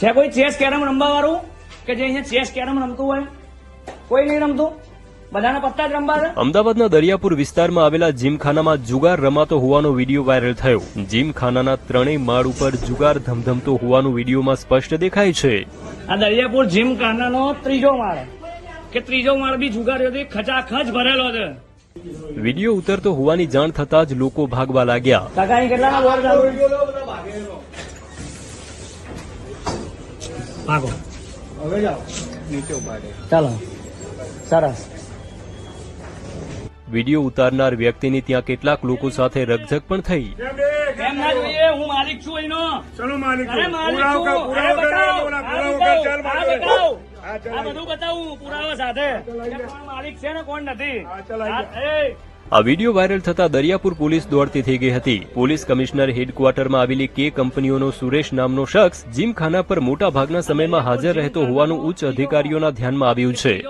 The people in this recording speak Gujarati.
છે કોઈ ચેસ કેરમ રમવા વાળું કે જે અહીંયા ચેસ કેરમ રમતું હોય? કોઈ નહીં રમતું? બધાના પત્તા જ રમવા અમદાવાદના દરિયાપુર વિસ્તારમાં આવેલા જીમખાનામાં જુગાર રમાતો હોવાનો વીડિયો વાયરલ થયો. જીમખાનાના ત્રણેય માળ ઉપર જુગાર ધમધમતો હોવાનું વિડીયોમાં સ્પષ્ટ દેખાય છે. આ દરિયાપુર જીમખાનાનો ત્રીજો માળ. કે ત્રીજો માળ બી જુગારીઓથી ખચાખચ ભરેલો છે. વીડિયો ઉતરતો હોવાની જાણ થતાં જ લોકો ભાગવા લાગ્યા. કાકા હવે જાઓ. નીચે ઊભા ચાલો. સરસ. વીડિયો ઉતારનાર વ્યક્તિની ત્યાં કેટલાક લોકો સાથે રકઝક પણ થઈ. કેમ ના જોઈએ હું માલિક છું ચલો માલિક છું. આ બધું બતાવું પુરાવા સાથે. કોણ માલિક છે ને કોણ નથી? હા, ચાલ આવી આ- વીડિયો વાયરલ થતા દરિયાપુર પોલીસ દોડતી થઈ ગઈ હતી. પોલીસ કમિશનર હેડક્વાર્ટરમાં આવેલી કે કંપનીઓનો સુરેશ નામનો શખ્સ જીમખાના પર મોટા ભાગના સમયમાં હાજર રહેતો હોવાનું ઉચ્ચ અધિકારીઓના ધ્યાનમાં આવ્યું છે.